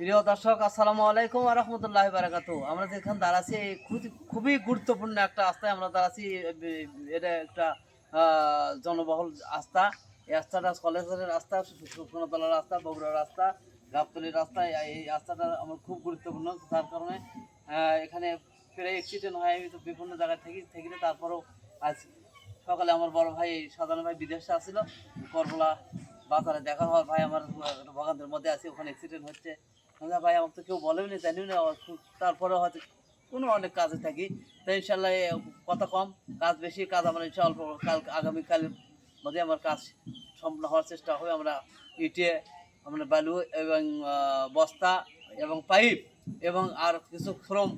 প্রিয় দর্শক, আসসালামু আলাইকুম রহমতুল্লাহ বারাকাত আমরা যেখানে দাঁড়াচ্ছি খুবই- খুবই গুরুত্বপূর্ণ একটা আস্থায় আমরা দাঁড়াচ্ছি এটা একটা জনবহুল আস্থা। এই আস্থাটা কলেজের রাস্তা সুখনতলার রাস্তা বগুড়ার রাস্তা গাবতলির রাস্তা এই- রাস্তাটা আমার খুব গুরুত্বপূর্ণ। তার কারণে এখানে প্রায় অ্যাক্সিডেন্ট হয়, আমি তো বিভিন্ন জায়গায় থেকে থেকে তারপরেও আজ সকালে আমার বড় ভাই সাধারণ ভাই বিদেশে আসছিল। করবলা বাজারে দেখা হয় ভাই আমার বাগানদের মধ্যে আছে। ওখানে অ্যাক্সিডেন্ট হচ্ছে। ভাই, আমাকে তো কেউ বলেও নি, জানিও না তারপরে হয়তো কোনো অনেক কাজে থাকি। তাই ইনশাল্লাহ কথা কম, কাজ বেশি, কাজ আমার ইনশাল্লাহ অল্প কাল আগামীকালের মধ্যে আমার কাজ সম্পূর্ণ হওয়ার চেষ্টা হবে। আমরা ইটে, আমরা বালু এবং বস্তা এবং পাইপ এবং আর কিছু শ্রম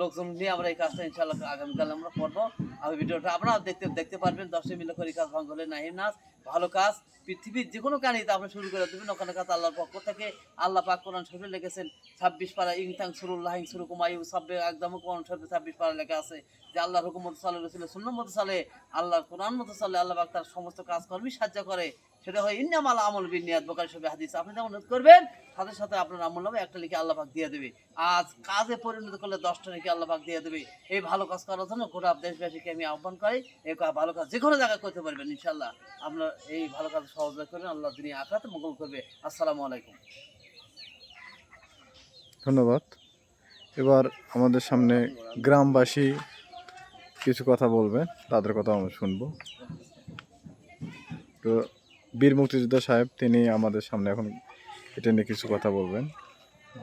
লোকজন নিয়ে আমরা এই কাজটা ইনশাল্লাহ আগামীকাল আমরা করব। আমি ভিডিওটা আপনারা দেখতে দেখতে পারবেন। দশে মিলে করি কাজ হলে নাহিম নাচ। ভালো কাজ। পৃথিবীর যে কোনো কাহিনীতে আপনি শুরু করে দেবেন। ওখানে কাজ আল্লাহর পক্ষ থেকে। আল্লাহ পাক কোরআন শরীফে লিখেছেন, ছাব্বিশ পারা ইংতাং সুরুল্লাহ সুরু কুমায়ু সাব্বে একদম কোরআন শরীফে ছাব্বিশ পারা লেখা আছে যে আল্লাহর হুকুম মতো সালে রসুল শূন্য মতো সালে, আল্লাহর কোরআন মতো সালে আল্লাহ পাক তার সমস্ত কাজকর্মী সাহায্য করে। সেটা হয় ইন্নামাল আমল বিনিয়াদ বোকার সবে হাদিস। আপনি যেমন করবেন, সাথে সাথে আপনার আমল নামে একটা লিখে আল্লাহ পাক দিয়ে দেবে। আজ কাজে পরিণত করলে দশটা লিখে আল্লাহ পাক দিয়ে দেবে। এই ভালো কাজ করার জন্য গোটা দেশবাসীকে আমি আহ্বান করি এই ভালো কাজ যে কোনো জায়গায় করতে পারবেন ইনশাল্লাহ আপনার এই ভালো কাজ সহযোগিতা করবেন আল্লাহ দুনিয়া আখরাতে মঙ্গল করবে। আসসালামু আলাইকুম। ধন্যবাদ। এবার আমাদের সামনে গ্রামবাসী কিছু কথা বলবে তাদের কথা আমরা শুনব। তো বীর মুক্তিযোদ্ধা সাহেব তিনি আমাদের সামনে এখন এটা নিয়ে কিছু কথা বলবেন।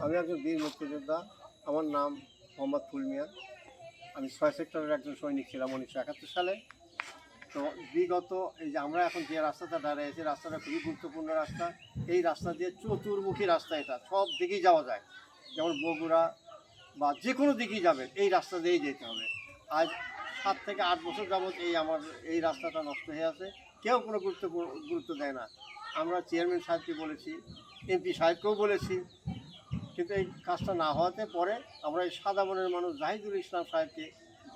আমি একজন বীর মুক্তিযোদ্ধা। আমার নাম মোহাম্মদ ফুল মিয়া আমি ছয় সেক্টরের একজন সৈনিক ছিলাম উনিশশো একাত্তর সালে। তো বিগত এই যে আমরা এখন যে রাস্তাটা দাঁড়িয়ে আছি, রাস্তাটা খুবই গুরুত্বপূর্ণ রাস্তা। এই রাস্তা দিয়ে চতুর্মুখী রাস্তা এটা, সব দিকেই যাওয়া যায়। যেমন বগুড়া বা যে কোনো দিকেই যাবেন, এই রাস্তা দিয়েই যেতে হবে। আজ সাত থেকে আট বছর যাবৎ এই আমার, এই রাস্তাটা নষ্ট হয়ে আছে। কেউ কোনো গুরুত্ব গুরুত্ব দেয় না। আমরা চেয়ারম্যান সাহেবকে বলেছি, এমপি সাহেবকেও বলেছি কিন্তু এই কাজটা না হওয়াতে পরে আমরা এই সাদা বনের মানুষ জাহিদুল ইসলাম সাহেবকে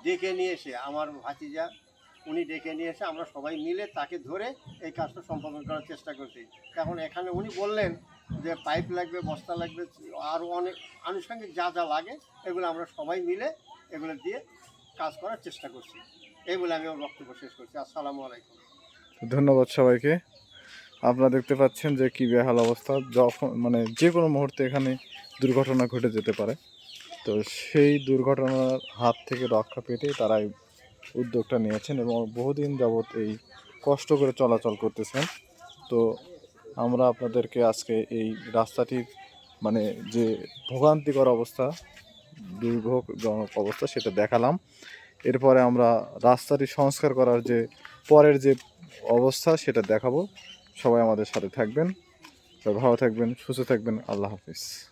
ডেকে নিয়ে এসে, আমার ভাতিজা উনি ডেকে নিয়ে এসে আমরা সবাই মিলে তাকে ধরে এই কাজটা সম্পাদন করার চেষ্টা করছি। এখন এখানে উনি বললেন যে পাইপ লাগবে, বস্তা লাগবে, আরও অনেক আনুষঙ্গিক যা যা লাগে এগুলো আমরা সবাই মিলে এগুলো দিয়ে কাজ করার চেষ্টা করছি। এই বলে আমি আমার বক্তব্য শেষ করছি। আসসালামু আলাইকুম। ধন্যবাদ সবাইকে। আপনারা দেখতে পাচ্ছেন যে কি বেহাল অবস্থা। যখন মানে যে কোনো মুহূর্তে এখানে দুর্ঘটনা ঘটে যেতে পারে। তো সেই দুর্ঘটনার হাত থেকে রক্ষা পেতে তারা উদ্যোগটা নিয়েছেন এবং বহুদিন যাবৎ এই কষ্ট করে চলাচল করতেছেন। তো আমরা আপনাদেরকে আজকে এই রাস্তাটির মানে যে ভোগান্তিকর অবস্থা, দুর্ভোগজনক অবস্থা সেটা দেখালাম। এরপরে আমরা রাস্তাটি সংস্কার করার যে, পরের যে অবস্থা সেটা দেখাবো। সবাই আমাদের সাথে থাকবেন। ভালো থাকবেন সুস্থ থাকবেন। আল্লাহ হাফিজ।